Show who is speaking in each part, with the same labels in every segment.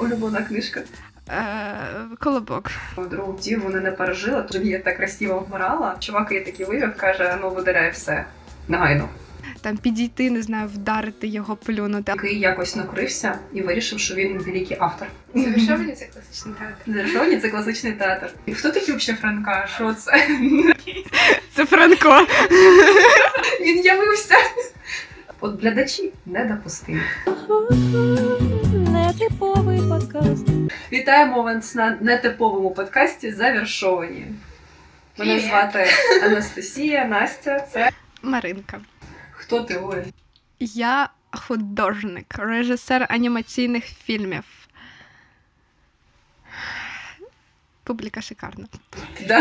Speaker 1: Улюблена книжка.
Speaker 2: Е, колобок.
Speaker 1: Другу дів вони не пережили, тож я так красиво вмирала. Чувак їй такий вивів, каже: ну видаляй все. Негайно.
Speaker 2: Там підійти, не знаю, вдарити його, плюнути.
Speaker 1: Який якось накрився і вирішив, що він великий автор.
Speaker 3: Завершовані це класичний театр.
Speaker 1: Завершовані це класичний театр. І хто такий взагалі Франка? Що це?
Speaker 2: Це Франко.
Speaker 1: Він явився. От глядачі недопустимі.
Speaker 4: Нетиповий подкаст.
Speaker 1: Вітаємо вас на нетиповому подкасті Завершовані. Мене звати Анастасія, Настя. Це
Speaker 2: Маринка.
Speaker 1: хто ти Оля?
Speaker 2: Я художник, режисер анімаційних фільмів. Публіка шикарна.
Speaker 1: Да.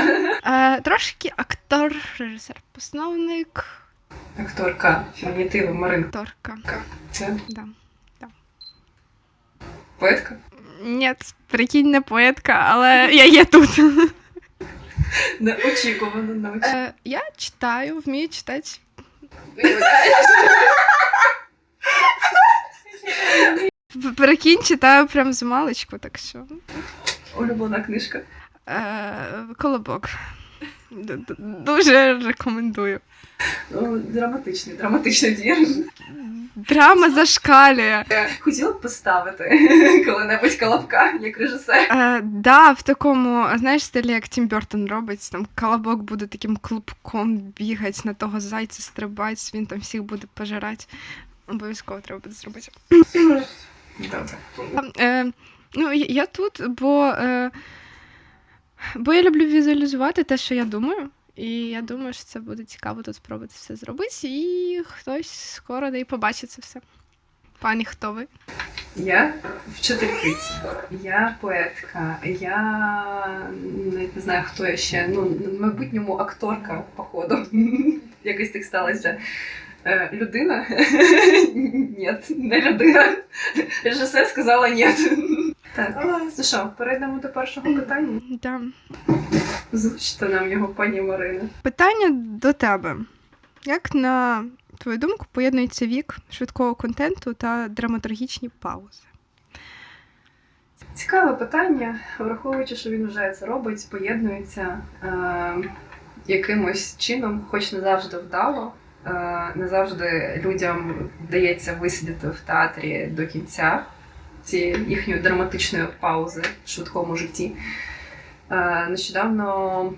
Speaker 2: Е, трошки актор, режисер, постановник,
Speaker 1: Акторка фемінітиву Маринка.
Speaker 2: акторка.
Speaker 1: Це
Speaker 2: Да.
Speaker 1: Поетка.
Speaker 2: Ні, прикинь, не поетка, але я є тут.
Speaker 1: Неочікувано, неочікувано.
Speaker 2: Е, я читаю, вмію читати. Прикинь, читаю прям з маличку, так що.
Speaker 1: Улюблена книжка.
Speaker 2: Е, колобок. Дуже рекомендую.
Speaker 1: Ну, драматичний, драматичний твір.
Speaker 2: Драма зашкалює.
Speaker 1: Хотіла б поставити коли-небудь колобка як режисер.
Speaker 2: Е, да, в такому, знаєш, стилі, як Тім Бертон робить, там колобок буде таким клубком бігати, на того зайця стрибати, він там всіх буде пожирати. Обов'язково треба буде зробити.
Speaker 1: Добре.
Speaker 2: Е, ну, я, я тут, бо, е, бо я люблю візуалізувати те, що я думаю. І я думаю, що це буде цікаво тут спробувати все зробити, і хтось скоро да і побачить це все. Пані, хто ви?
Speaker 1: Я вчительниця, я поетка, я навіть не знаю, хто я ще. Ну, в майбутньому акторка, походу. Якось так сталося. Е, Людина? Ні, не людина. Режисер сказала ні. Так, ну що, перейдемо до першого питання.
Speaker 2: Да.
Speaker 1: Звучте нам його, пані Марина.
Speaker 2: Питання до тебе. Як на твою думку поєднується вік швидкого контенту та драматургічні паузи?
Speaker 1: Цікаве питання, враховуючи, що він вже це робить, поєднується е, якимось чином, хоч не завжди вдало. Е, не завжди людям вдається висидіти в театрі до кінця цієї їхньої драматичної паузи в швидкому житті. Е, нещодавно,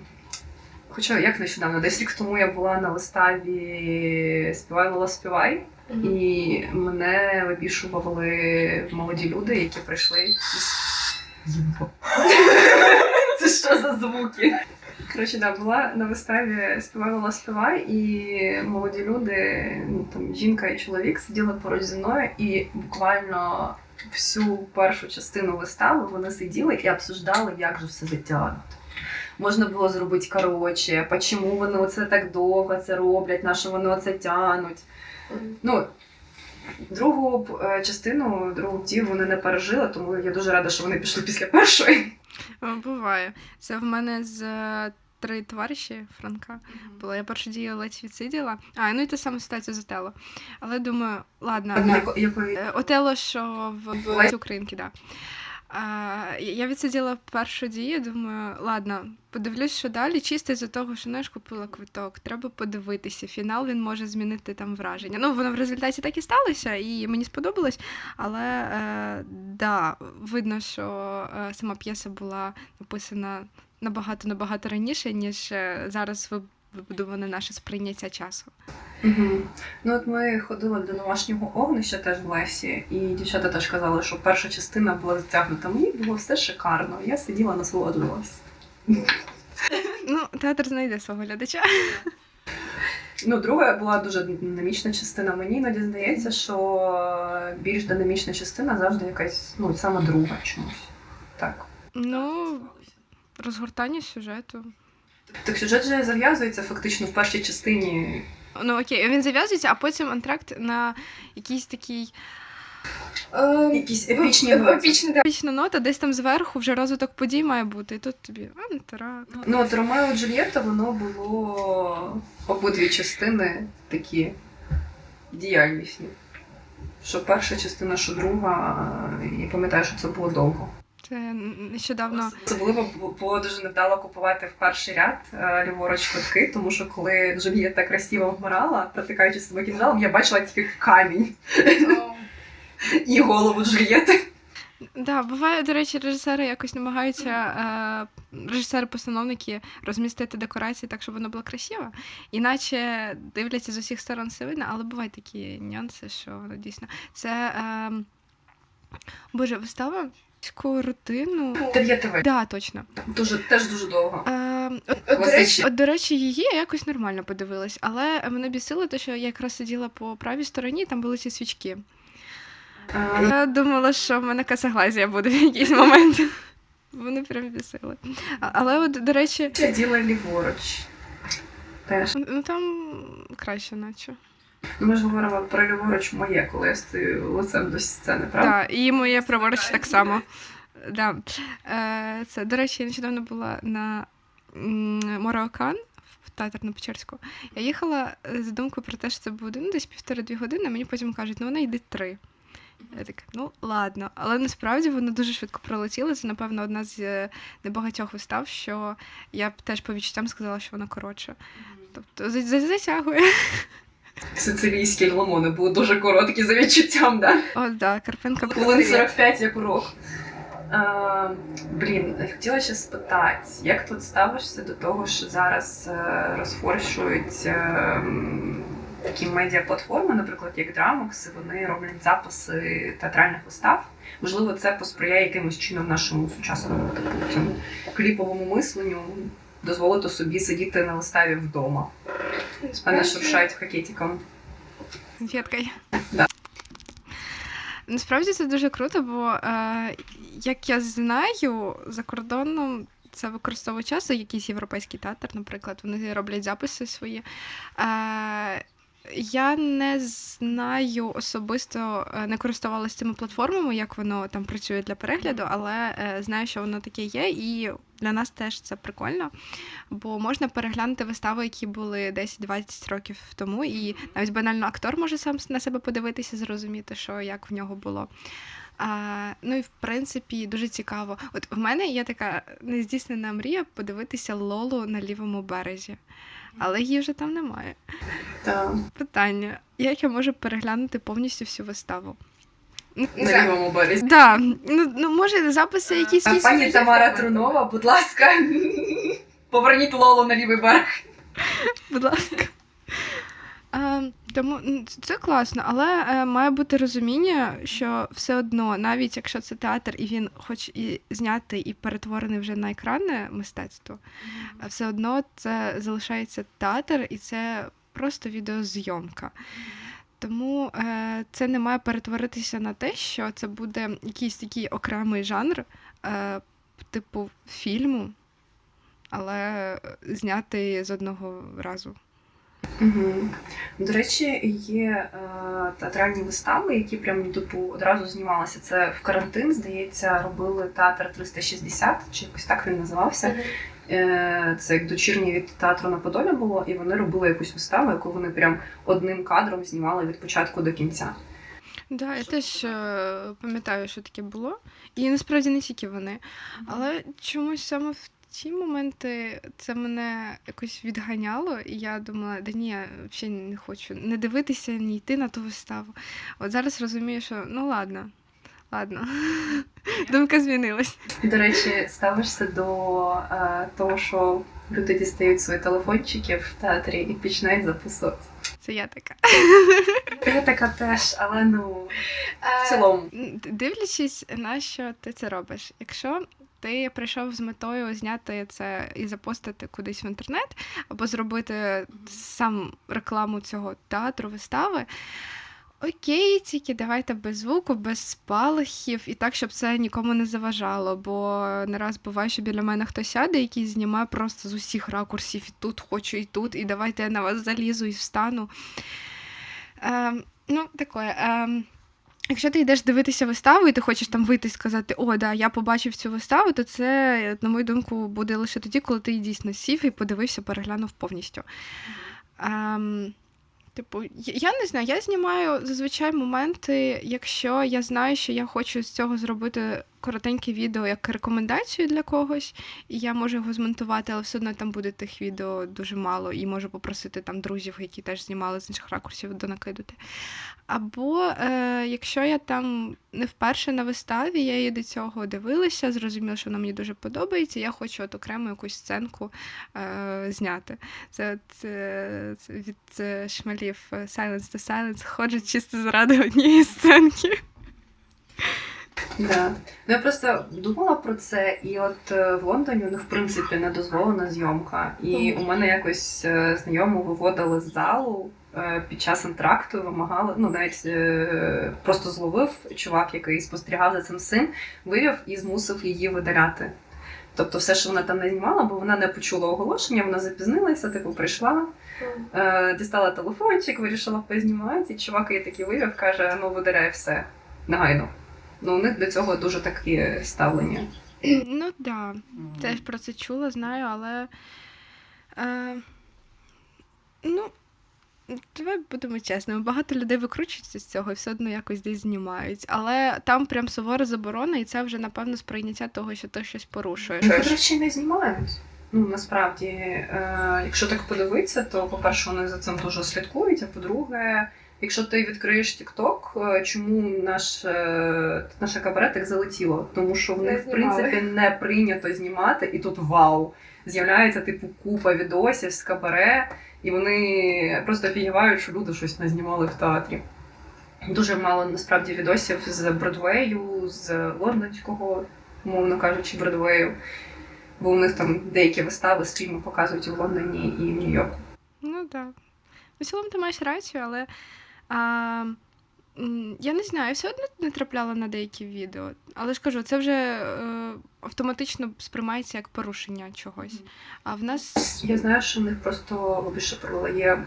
Speaker 1: хоча як нещодавно, десь рік тому я була на виставі Співай Лола співай. І мене вибішували молоді люди, які прийшли Це що за звуки? Коротше, да, була на виставі Співай співай, і молоді люди, ну там жінка і чоловік сиділи поруч зі мною, і буквально всю першу частину вистави вони сиділи і обсуждали, як же все затягнуто. Можна було зробити коротше, чому вони оце так довго це роблять, на що вони оце тянуть. Ну, другу е, частину, другу дію вони не пережили, тому я дуже рада, що вони пішли після першої.
Speaker 2: Буває. Це в мене з е, три товариші Франка було. Я першу дію ледь відсиділа. А, ну і та сама ситуація з Отело. Але думаю, ладно.
Speaker 1: Якої
Speaker 2: Е, Отело, що в, в Українки, да. А, я відсиділа першу дію, думаю, ладно, подивлюсь, що далі, чисто з-за того, що знаєш, купила квиток. Треба подивитися. Фінал він може змінити там враження. Ну, воно в результаті так і сталося, і мені сподобалось. Але е, да, видно, що е, сама п'єса була написана набагато набагато раніше, ніж е, зараз вибудоване наше сприйняття часу.
Speaker 1: Угу. Ну от ми ходили до домашнього огнища теж в Лесі, і дівчата теж казали, що перша частина була затягнута. Мені було все шикарно. Я сиділа насолоджувалась.
Speaker 2: Ну, театр знайде свого глядача.
Speaker 1: Ну, друга була дуже динамічна частина. Мені іноді здається, що більш динамічна частина завжди якась, ну, саме друга чомусь. Так.
Speaker 2: Ну, розгортання сюжету.
Speaker 1: Так сюжет же зав'язується фактично в першій частині.
Speaker 2: Ну окей, він зав'язується, а потім антракт на якийсь такий
Speaker 1: Якісь епічні
Speaker 3: Е,
Speaker 1: ноти.
Speaker 3: Да.
Speaker 2: епічна нота, десь там зверху вже розвиток подій має бути. І тут тобі антракт.
Speaker 1: Ну, от Ромео і Джульєтта, воно було обидві частини такі діяльнісні. Що перша частина, що друга, е, і пам'ятаю, що це було довго.
Speaker 2: Це нещодавно.
Speaker 1: Особливо було дуже невдало купувати в перший ряд е, ліворуч квитки, тому що коли Джульєта красиво вмирала, протикаючи себе кінжалом, я бачила тільки камінь і голову Джульєти.
Speaker 2: Да, буває, до речі, режисери якось намагаються, е, режисери-постановники розмістити декорації так, щоб воно було красиво. Іначе дивляться з усіх сторон все видно, але бувають такі нюанси, що воно дійсно. Це. Е, Боже, вистава «Міську рутину.
Speaker 1: Дев'ятиве.
Speaker 2: Да, точно.
Speaker 1: Дуже теж дуже довго.
Speaker 2: Е, от,
Speaker 3: От, до речі,
Speaker 2: от, до речі, її я якось нормально подивилась, але мене бісило те, що я якраз сиділа по правій стороні, там були ці свічки.
Speaker 1: Е,
Speaker 2: Я думала, що в мене косоглазія буде в якийсь момент. Вони прям бісили. Але, от, до речі,
Speaker 1: Я діла ліворуч. Теж.
Speaker 2: ну там краще, наче.
Speaker 1: Ну, Ми ж говоримо про ліворуч моє, коли я стою лицем до сцени, правда?
Speaker 2: Так, і моє праворуч так само. Да. Е, це, до речі, я нещодавно була на Мороокан в театр на Печерську. Я їхала з думкою про те, що це буде ну, десь півтори-дві години, мені потім кажуть, ну вона йде три. Я така, ну ладно. Але насправді воно дуже швидко пролетіло. Це, напевно, одна з е, небагатьох вистав, що я б теж по відчуттям сказала, що вона коротша. Тобто за- за- затягує.
Speaker 1: Сицилійські лимони були дуже короткі за відчуттям, да?
Speaker 2: О, да, Карпенка
Speaker 1: Хвилин 45 як урок. Е, блін, хотіла ще спитати, як тут ставишся до того, що зараз е, розфоршують е, такі медіаплатформи, наприклад, як Драмокс, і вони роблять записи театральних вистав. Можливо, це посприяє якимось чином нашому сучасному типу цьому кліповому мисленню, дозволити собі сидіти на виставі вдома, а не шуршать пакетиком.
Speaker 2: Конфеткою.
Speaker 1: Да.
Speaker 2: Насправді це дуже круто, бо е, як я знаю, за кордоном це використовує часто якийсь європейський театр, наприклад, вони роблять записи свої. Я не знаю особисто, е, не користувалася цими платформами, як воно там працює для перегляду, але е, знаю, що воно таке є, і для нас теж це прикольно, бо можна переглянути вистави, які були 10-20 років тому, і навіть банально актор може сам на себе подивитися, зрозуміти, що як в нього було. А, ну і в принципі дуже цікаво. От в мене є така нездійснена мрія подивитися Лолу на лівому березі, але її вже там немає.
Speaker 1: Та,
Speaker 2: Питання: як я можу переглянути повністю всю виставу?
Speaker 1: на лівому березі.
Speaker 2: Да, ну, ну може записи якісь
Speaker 1: А,
Speaker 2: якісь-
Speaker 1: Пані Тамара Трунова, будь ласка, поверніть Лолу на лівий берег.
Speaker 2: будь ласка. А, тому це класно, але е, має бути розуміння, що все одно, навіть якщо це театр, і він хоч і знятий і перетворений вже на екранне мистецтво, а все одно це залишається театр, і це просто відеозйомка. Тому е, це не має перетворитися на те, що це буде якийсь такий окремий жанр, е, типу фільму, але е, знятий з одного разу.
Speaker 1: Угу. До речі, є е, театральні вистави, які прям типу одразу знімалися. Це в карантин, здається, робили театр 360, чи якось так він називався. Е, це як дочірнє від театру на Подолі було, і вони робили якусь виставу, яку вони прям одним кадром знімали від початку до кінця.
Speaker 2: Да, я теж е, пам'ятаю, що таке було. І насправді не тільки вони. Але чомусь саме в ті моменти це мене якось відганяло, і я думала, да ні, я взагалі не хочу не дивитися, ні йти на ту виставу. От зараз розумію, що ну ладно, ладно. Думка змінилась.
Speaker 1: До речі, ставишся до е, того, що люди дістають свої телефончики в театрі і починають записувати.
Speaker 2: Це я така.
Speaker 1: Я така теж, але ну
Speaker 3: Е,
Speaker 1: в цілому.
Speaker 2: Дивлячись, на що ти це робиш. Якщо ти прийшов з метою зняти це і запостити кудись в інтернет, або зробити сам рекламу цього театру, вистави. Окей, тільки давайте без звуку, без спалахів, і так, щоб це нікому не заважало. Бо не раз буває, що біля мене хтось сяде, який знімає просто з усіх ракурсів, і тут хочу, і тут, і давайте я на вас залізу і встану. Ем, ну, таке. Ем, Якщо ти йдеш дивитися виставу, і ти хочеш там вийти і сказати, о, да, я побачив цю виставу, то це, на мою думку, буде лише тоді, коли ти дійсно сів і подивився, переглянув повністю. Ем, Типу, я- не знаю, я знімаю зазвичай моменти, якщо я знаю, що я хочу з цього зробити коротеньке відео як рекомендацію для когось, і я можу його змонтувати, але все одно там буде тих відео дуже мало, і можу попросити там друзів, які теж знімали з інших ракурсів, донакидати. Або е, якщо я там не вперше на виставі, я її до цього дивилася, зрозуміла, що вона мені дуже подобається, я хочу от окремо якусь сценку е, зняти. Це, от, це від е, шмалів е, Silence to Silence ходжу чисто заради однієї сценки.
Speaker 1: Да. Ну, я просто думала про це, і от е, в Лондоні у них в принципі не дозволена зйомка. І у мене якось е, знайому виводили з залу під час антракту, вимагали, ну навіть просто зловив чувак, який спостерігав за цим всім, вивів і змусив її видаляти. Тобто, все, що вона там не знімала, бо вона не почула оголошення, вона запізнилася, типу, прийшла, дістала телефончик, вирішила познімати, чувак їй такий вивів, каже: ну видаляй все негайно. Ну, у них до цього дуже такі ставлення.
Speaker 2: Ну так, да, теж про це чула, знаю, але. Е, ну, давай будемо чесними. Багато людей викручуються з цього і все одно якось десь знімають. Але там прям сувора заборона, і це вже, напевно, сприйняття того, що ти щось порушуєш.
Speaker 1: Їх, до речі, не знімають. Ну, насправді, е, якщо так подивитися, то, по-перше, вони за цим дуже слідкують, а по-друге, якщо ти відкриєш TikTok, е, чому наш, е, наше кабаре так залетіло? Тому що в них, в принципі, не прийнято знімати, і тут вау! З'являється, типу, купа відосів з кабаре, і вони просто офігівають, що люди щось не знімали в театрі. Дуже мало насправді відосів з Бродвею, з лондонського, умовно кажучи, Бродвею. Бо у них там деякі вистави стрімно показують і в Лондоні і в Нью-Йорку.
Speaker 2: Ну так. В цілому ти маєш рацію, але а, я не знаю, я все одно не трапляла на деякі відео. Але ж кажу, це вже е, автоматично сприймається як порушення чогось. А в нас
Speaker 1: Я знаю, що в них просто більше провела є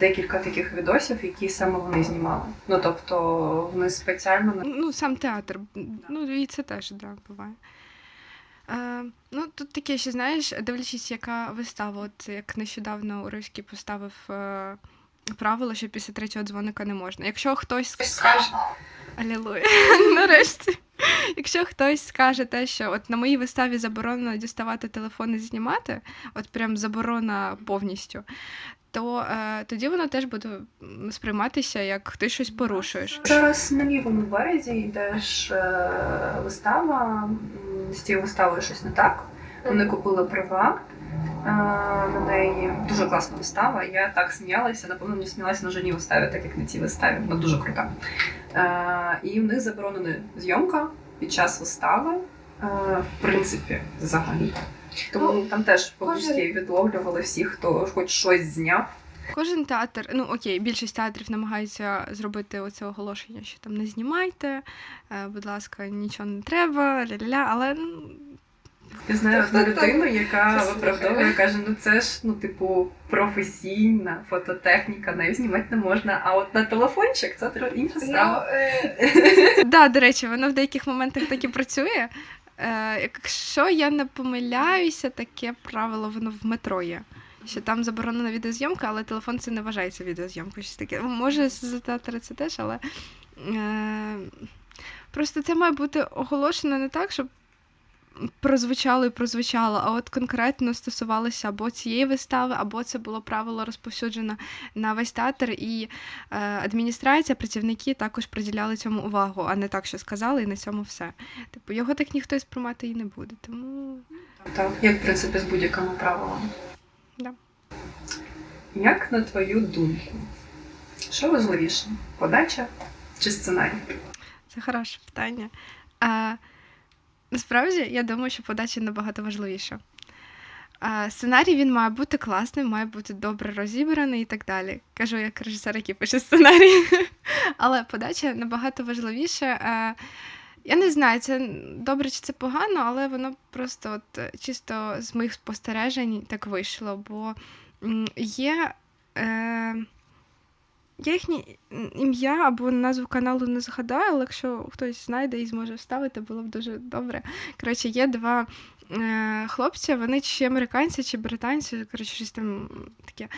Speaker 1: декілька таких відосів, які саме вони знімали. Ну тобто вони спеціально
Speaker 2: ну, сам театр, ну і це теж да, буває. Е, ну, тут таке, ще знаєш, дивлячись, яка вистава, от як нещодавно Уровський поставив е, правило, що після третього дзвоника не можна. Якщо хтось скаже. Алілуя. Нарешті. Якщо хтось скаже те, що от на моїй виставі заборонено діставати телефон і знімати, от прям заборона повністю, то е, тоді воно теж буде сприйматися, як ти щось порушуєш.
Speaker 1: Зараз на лівому березі йде ж е, вистава. З цією виставою щось не так. Вони купили права е, на неї. Дуже класна вистава. Я так сміялася, напевно, не сміялася на жодній виставі, так як на цій виставі. Вона дуже крута. Е, і в них заборонена зйомка під час вистави, е, в принципі, взагалі. Тому там теж по
Speaker 3: кожен-
Speaker 1: відловлювали всіх, хто хоч щось зняв.
Speaker 2: Кожен театр, ну окей, більшість театрів намагаються зробити оце оголошення, що там не знімайте, будь ласка, нічого не треба, ля-ля-ля, але ну,
Speaker 1: Я знаю одну людину, яка
Speaker 3: це
Speaker 1: виправдовує, каже: ну це ж ну, типу, професійна фототехніка, нею знімати не можна. А от на телефончик це інша
Speaker 3: Ну,
Speaker 1: справа.
Speaker 3: е,
Speaker 2: да, до речі, воно в деяких моментах так і працює. Е, якщо я не помиляюся, таке правило воно в метро є. Що там заборонена відеозйомка, але телефон це не вважається відеозйомкою. Щось таке. Може, з театра це теж, але е, просто це має бути оголошено не так, щоб прозвучало і прозвучало, а от конкретно стосувалося або цієї вистави, або це було правило розповсюджено на весь театр, і е, адміністрація, працівники також приділяли цьому увагу, а не так, що сказали, і на цьому все. Типу, його так ніхто і сприймати і не буде. Тому
Speaker 1: Так, як в принципі з будь-якими правилами.
Speaker 2: Да.
Speaker 1: Як на твою думку, що важливіше? Подача чи сценарій?
Speaker 2: це хороше питання. А, насправді, я думаю, що подача набагато важливіша. Сценарій він має бути класним, має бути добре розібраний і так далі. Кажу, як режисер, який пише сценарій. Але подача набагато важливіша. Я не знаю, це добре чи це погано, але воно просто от е, чисто з моїх спостережень так вийшло. Бо є. Е, я їхнє ім'я або назву каналу не згадаю, але якщо хтось знайде і зможе вставити, було б дуже добре. Коротше, є два е, хлопці, вони чи американці, чи британці, коротше, щось там таке.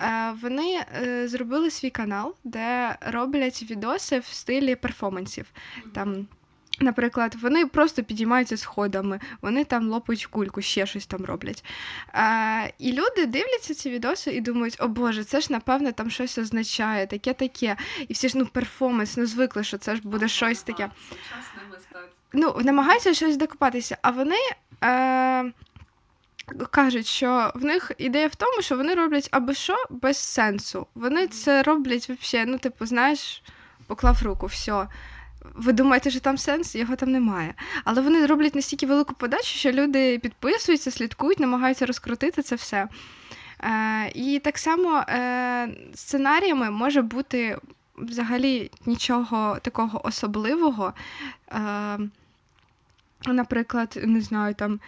Speaker 2: Е, вони е, зробили свій канал, де роблять відоси в стилі перформансів. Там, Наприклад, вони просто підіймаються сходами, вони там лопають кульку, ще щось там роблять. Е, і люди дивляться ці відоси і думають, о Боже, це ж напевно там щось означає, таке таке. І всі ж ну перформанс, ну звикли, що це ж буде щось таке.
Speaker 1: Сучасне.
Speaker 2: Ну, намагаються щось докопатися, а вони. Е- Кажуть, що в них ідея в тому, що вони роблять або що без сенсу. Вони це роблять взагалі, ну, типу, знаєш, поклав руку, все. Ви думаєте, що там сенс? Його там немає. Але вони роблять настільки велику подачу, що люди підписуються, слідкують, намагаються розкрутити це все. Е, і так само е, сценаріями може бути взагалі нічого такого особливого. Е, наприклад, не знаю, там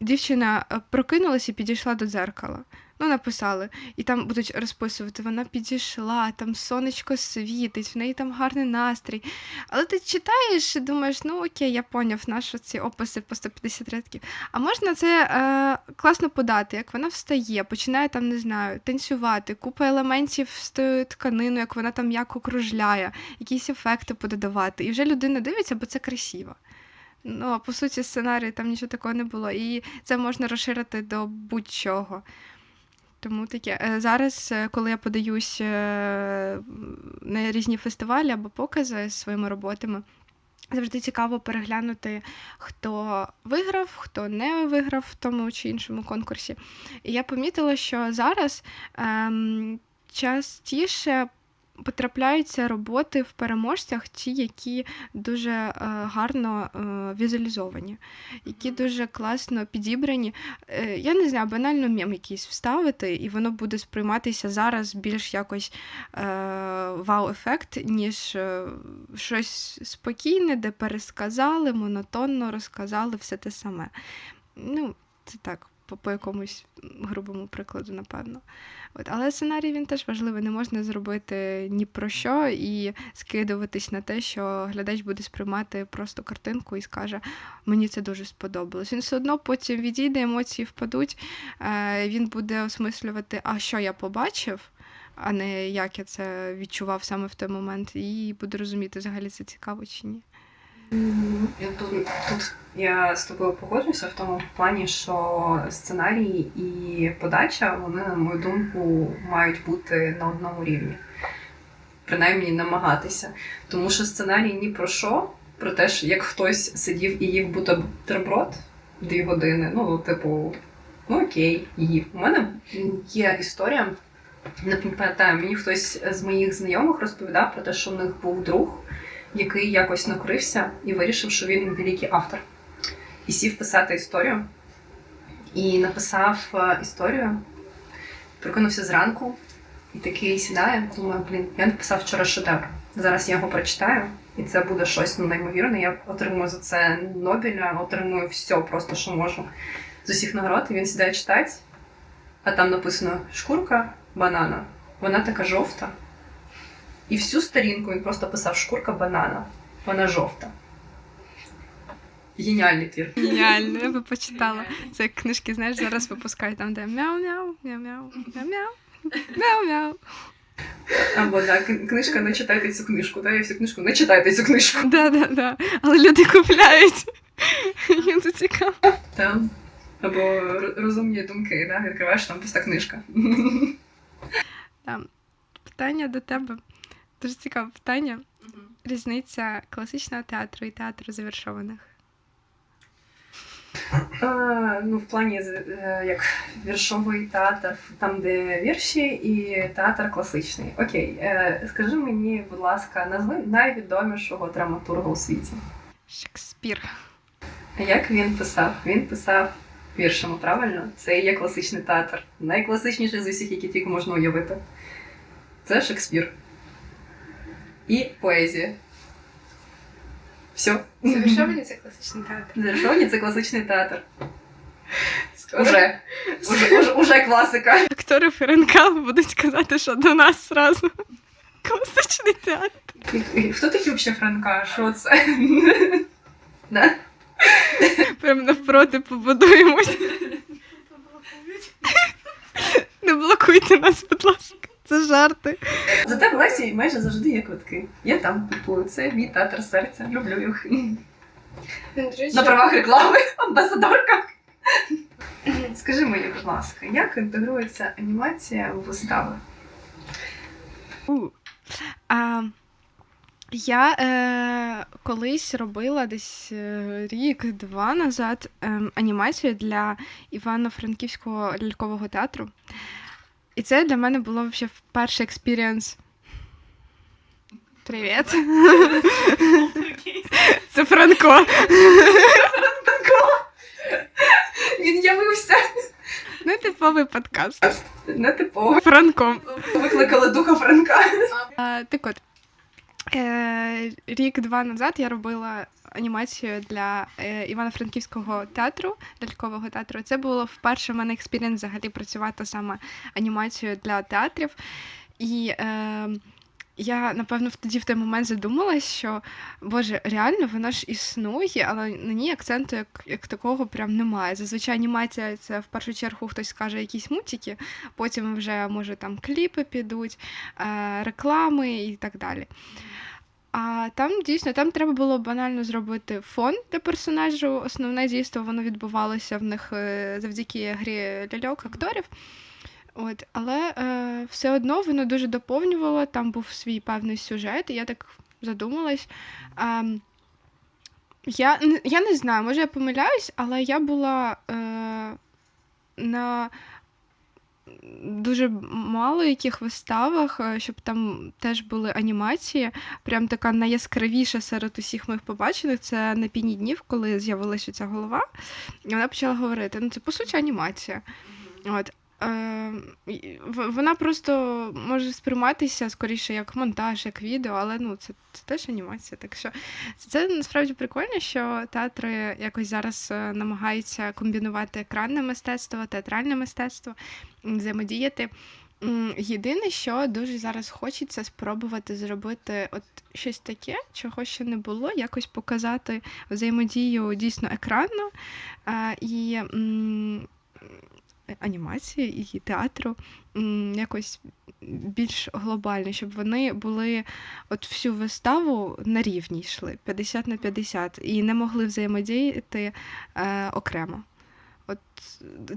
Speaker 2: дівчина прокинулась і підійшла до дзеркала. Ну, написали, і там будуть розписувати, вона підійшла, там сонечко світить, в неї там гарний настрій. Але ти читаєш і думаєш, ну окей, я поняв, наші ці описи по 150 рядків. А можна це е, класно подати, як вона встає, починає там, не знаю, танцювати, купа елементів з тою тканиною, як вона там м'яко кружляє, якісь ефекти пододавати. І вже людина дивиться, бо це красиво. Ну, а по суті, сценарії там нічого такого не було. І це можна розширити до будь-чого. Тому таке. Е, Зараз, е, коли я подаюсь е, на різні фестивалі або покази з своїми роботами, завжди цікаво переглянути, хто виграв, хто не виграв в тому чи іншому конкурсі. І я помітила, що зараз ем, частіше потрапляються роботи в переможцях, ті, які дуже е, гарно е, візуалізовані, які дуже класно підібрані. Е, я не знаю, банально мем якийсь вставити, і воно буде сприйматися зараз більш якось вау-ефект, ніж щось спокійне, де пересказали, монотонно розказали все те саме. Ну, це так. По, по якомусь грубому прикладу, напевно. От, але сценарій він теж важливий, не можна зробити ні про що і скидуватись на те, що глядач буде сприймати просто картинку і скаже, мені це дуже сподобалось. Він все одно потім відійде, емоції впадуть, е, він буде осмислювати, а що я побачив, а не як я це відчував саме в той момент, і буде розуміти, взагалі це цікаво чи ні.
Speaker 1: Я тут, тут я з тобою погоджуюся в тому плані, що сценарій і подача, вони, на мою думку, мають бути на одному рівні. Принаймні намагатися. Тому що сценарій ні про що, про те, що як хтось сидів і їв бутерброд дві години, ну, типу, ну окей, їв. У мене є історія, не пам'ятаю, мені хтось з моїх знайомих розповідав про те, що в них був друг який якось накрився і вирішив, що він великий автор. І сів писати історію. І написав е, історію, прокинувся зранку і такий сідає, думаю, блін, я написав вчора шедевр. Зараз я його прочитаю, і це буде щось ну, неймовірне. Я отримую за це Нобеля, отримую все просто, що можу з усіх нагород. І він сідає читати, а там написано шкурка банана. Вона така жовта. І всю сторінку він просто писав шкурка банана. Вона жовта. Геніальний твір.
Speaker 2: Геніально, я би почитала. Це як книжки, знаєш, зараз випускають там, де мяу-мяу, мяу-мяу, мяу-мяу, мяу-мяу.
Speaker 1: Або да, книжка не читайте цю книжку. Да, я всю книжку не читайте цю книжку.
Speaker 2: Да-да-да. Але люди купляють. Їм це цікаво.
Speaker 1: Там. Або розумні думки, да? відкриваєш там пуста книжка.
Speaker 2: Там питання до тебе. Дуже цікаве питання. Різниця класичного театру і театру завершованих.
Speaker 1: Е, ну, в плані е, як віршовий театр, там, де вірші, і театр класичний. Окей, е, скажи мені, будь ласка, назви найвідомішого драматурга у світі.
Speaker 2: Шекспір.
Speaker 1: Як він писав? Він писав віршами, правильно? Це і є класичний театр. Найкласичніший з усіх, які тільки можна уявити. Це Шекспір. І поезія. Все.
Speaker 3: Завершовані це класичний театр.
Speaker 1: Завершовані це театр. Уже. Уже, уже, уже класика.
Speaker 2: Актори ФРНК будуть казати, що до нас зразу класичний театр.
Speaker 1: Хто такі взагалі Франка? Що це? Да?
Speaker 2: Прям навпроти побудуємось. Не блокуйте нас, будь ласка. Це жарти.
Speaker 1: Зате в Лесі майже завжди є квитки. Я там купую. Це мій театр серця. Люблю їх. На правах реклами, амбасадорка. Скажи мені, будь ласка, як інтегрується анімація в вистави?
Speaker 2: А, я е, колись робила десь е, рік-два назад е, анімацію для Івано-Франківського лялькового театру. І це для мене було взагалі перший експірієнс. Привіт. Це Франко.
Speaker 1: Він явився
Speaker 2: Нетиповий подкаст.
Speaker 1: Нетиповий.
Speaker 2: Франко.
Speaker 1: Викликали духа Франка.
Speaker 2: А, так от, рік-два назад я робила анімацію для е, Івано-Франківського театру, лялькового театру. Це було вперше в мене експірінс взагалі працювати саме анімацією для театрів. І е, я, напевно, тоді в той момент задумалась, що Боже, реально воно ж існує, але на ній акценту як, як такого прям немає. Зазвичай анімація це в першу чергу хтось скаже якісь мультики, потім вже може там кліпи підуть, е, реклами і так далі. А там дійсно там треба було банально зробити фон для персонажу. Основне дійство воно відбувалося в них е, завдяки грі ляльок акторів. От, але е, все одно воно дуже доповнювало, там був свій певний сюжет, і я так задумалась. А, я, я не знаю, може я помиляюсь, але я була е, на дуже мало яких виставах, е, щоб там теж були анімації. Прям така найяскравіша серед усіх моїх побачених. Це на піні днів, коли з'явилася ця голова. І вона почала говорити: ну це по суті анімація. От. Е, в- вона просто може сприйматися скоріше як монтаж, як відео, але ну це, це теж анімація. Так що це, це насправді прикольно, що театри якось зараз е, намагаються комбінувати екранне мистецтво, театральне мистецтво, взаємодіяти. Єдине, що дуже зараз хочеться спробувати зробити от щось таке, чого ще не було, якось показати взаємодію дійсно екранну е, і анімації і театру якось більш глобально, щоб вони були от всю виставу на рівні йшли 50 на 50 і не могли взаємодіяти е, окремо. От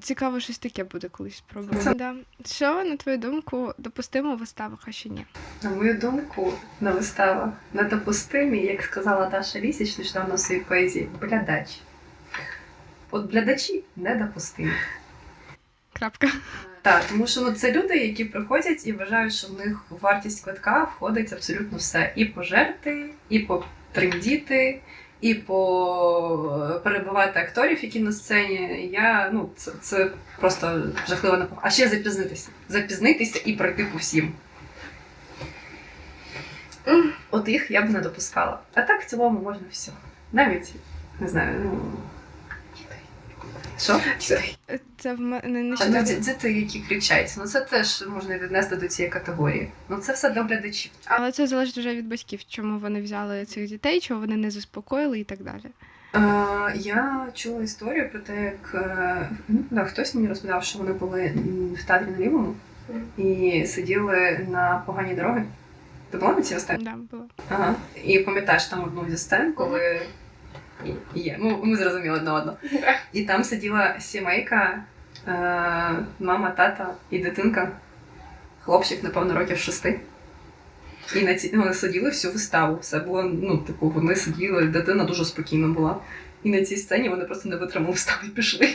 Speaker 2: цікаво, щось таке буде колись спробувати. Да. Що, на твою думку, допустимо в виставах, а що ні?
Speaker 1: На мою думку, на виставах недопустимі, як сказала Даша Лісіч нещодавно в своїй поезії, глядач. От глядачі недопустимі.
Speaker 2: Крапка.
Speaker 1: Так, тому що ну, це люди, які приходять і вважають, що в них вартість квитка входить абсолютно все. І пожерти, і потрендіти, і по перебивати акторів, які на сцені. Я, ну, це, це просто жахливо напав. А ще запізнитися. Запізнитися і пройти по всім. От їх я б не допускала. А так в цілому можна все. Навіть, не знаю, ну. Що?
Speaker 2: Це в мене
Speaker 1: А, ну. Діти, які кричать, ну це теж можна віднести до цієї категорії. Ну це все до глядачів.
Speaker 2: Але це залежить вже від батьків, чому вони взяли цих дітей, чого вони не заспокоїли і так далі.
Speaker 1: Е, я чула історію про те, як е, ну, да, хтось мені розповідав, що вони були в театрі на лівому і сиділи на поганій дороги. Ти була на цій останній?
Speaker 2: Да, було.
Speaker 1: Ага. І пам'ятаєш там одну зі сцен, коли є. Ну, ми зрозуміли одне одно. І там сиділа сімейка, е, мама, тата і дитинка. Хлопчик, напевно, років шести. І на ці вони сиділи всю виставу. Все було, ну, типу, вони сиділи, дитина дуже спокійна була. І на цій сцені вони просто не витримали встави і пішли.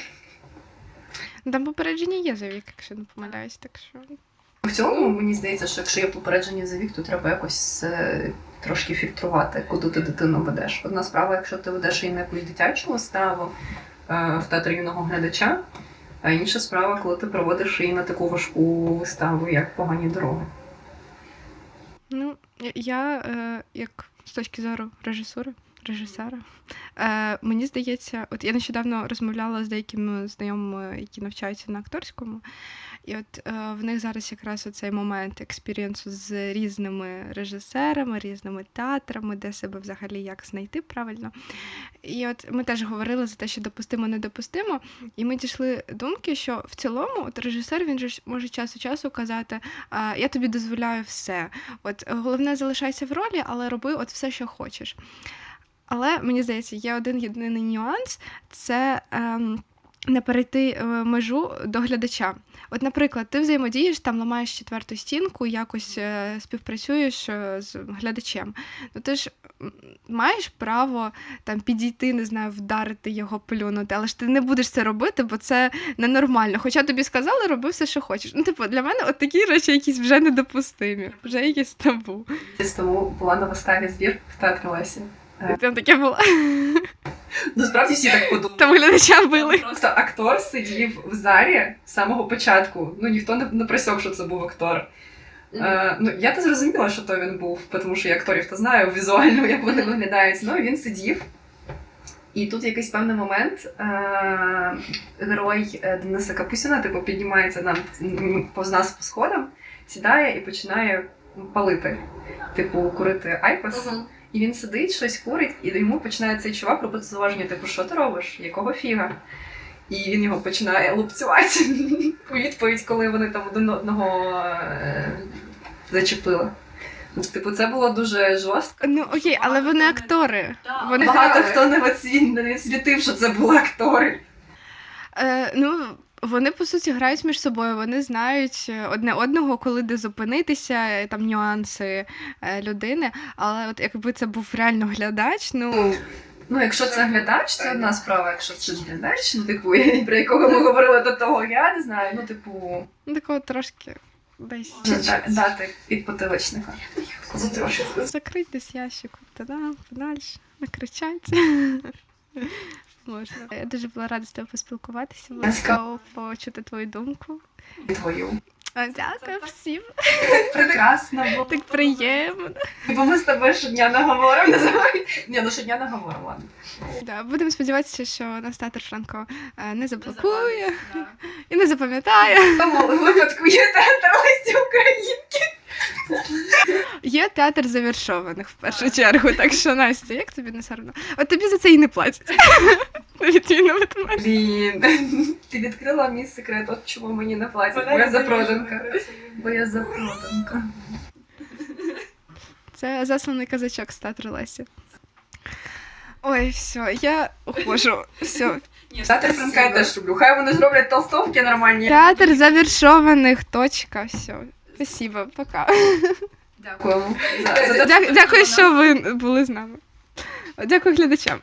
Speaker 2: Ну, Там попередження є за вік, якщо не помиляюсь, так що.
Speaker 1: В цілому мені здається, що якщо є попередження за вік, то треба якось е, трошки фільтрувати, куди ти дитину ведеш. Одна справа, якщо ти ведеш її на якусь дитячу виставу е, в театрі юного глядача, а інша справа, коли ти проводиш її на таку важку виставу, як погані дороги.
Speaker 2: Ну, я- я, е, як з точки зору режисури, режисера. Е, мені здається, от я нещодавно розмовляла з деякими знайомими, які навчаються на акторському, і от е, в них зараз якраз оцей момент експірієнсу з різними режисерами, різними театрами, де себе взагалі як знайти правильно. І от ми теж говорили за те, що допустимо, недопустимо, і ми дійшли думки, що в цілому от режисер він же може час від часу казати: я тобі дозволяю все. От головне залишайся в ролі, але роби от все, що хочеш. Але мені здається, є один єдиний нюанс це. Ем, не перейти е, межу до глядача. От, наприклад, ти взаємодієш, там ламаєш четверту стінку, якось е, співпрацюєш е, з глядачем. Ну ти ж маєш право там підійти, не знаю, вдарити його, плюнути, але ж ти не будеш це робити, бо це ненормально. Хоча тобі сказали, роби все, що хочеш. Ну, типу, для мене от такі речі якісь вже недопустимі, вже якісь табу.
Speaker 1: Тому була на виставі збір в театрі Лесі.
Speaker 2: Там таке було.
Speaker 1: Ну, справді всі так подумали.
Speaker 2: Там глядача били.
Speaker 1: Просто актор сидів в залі з самого початку. Ну ніхто не, не присяг, що це був актор. Е, ну, я то зрозуміла, що то він був, тому що я акторів то знаю візуально, як вони виглядають. Ну, він сидів. І тут якийсь певний момент е, герой е, Дениса Капусіна, типу, піднімається нам повз нас по сходам, сідає і починає палити, типу, курити айкос. І він сидить, щось курить, і йому починає цей чувак робити зауваження, типу, що ти робиш? Якого фіга? І він його починає лупцювати у відповідь, коли вони там один одного е, зачепили. Типу, це було дуже жорстко.
Speaker 2: Ну окей, але вони актори. Вони
Speaker 1: Багато
Speaker 2: грали.
Speaker 1: хто не відсвітив, що це були актори.
Speaker 2: Е, ну, вони по суті грають між собою, вони знають е, одне одного, коли де зупинитися, е, там нюанси е, людини. Але от якби це був реально глядач, ну
Speaker 1: Ну, якщо це глядач, це одна справа. Якщо це глядач, ну типу, про якого ми говорили до того, я не знаю. Ну, типу,
Speaker 2: ну, такого трошки десь
Speaker 1: дати під потиличника. Трошки.
Speaker 2: закрить десь ящик, тоді подальше, накричать. Можна. Я дуже була рада з тобою поспілкуватися, було почути твою думку.
Speaker 1: Твою.
Speaker 2: Дякую всім,
Speaker 1: Прекрасно було.
Speaker 2: так приємно.
Speaker 1: Бо ми з тобою щодня наговоримо, називається. Ні, ну щодня ладно.
Speaker 2: Да, будемо сподіватися, що нас театр Франко е, не заблокує і не запам'ятає.
Speaker 1: Тому випадку є театр Лесі Українки.
Speaker 2: Є театр завершованих в першу чергу, так що Настя, як тобі не соромно? От тобі за це і не платять. На відміну від мене.
Speaker 1: Блін, ти відкрила мій секрет, от чому мені не платять, бо я запроданка. Бо я запроданка.
Speaker 2: Це засланий казачок з театру Лесі. Ой, все, я ухожу. Все.
Speaker 1: Театр Франка я теж люблю. Хай вони зроблять толстовки нормальні.
Speaker 2: Театр завершованих. Точка. Все. Спасибо, пока.
Speaker 1: Дякуємо. за- за
Speaker 2: Дя- Дякую, що ви були з нами. Дякую глядачам.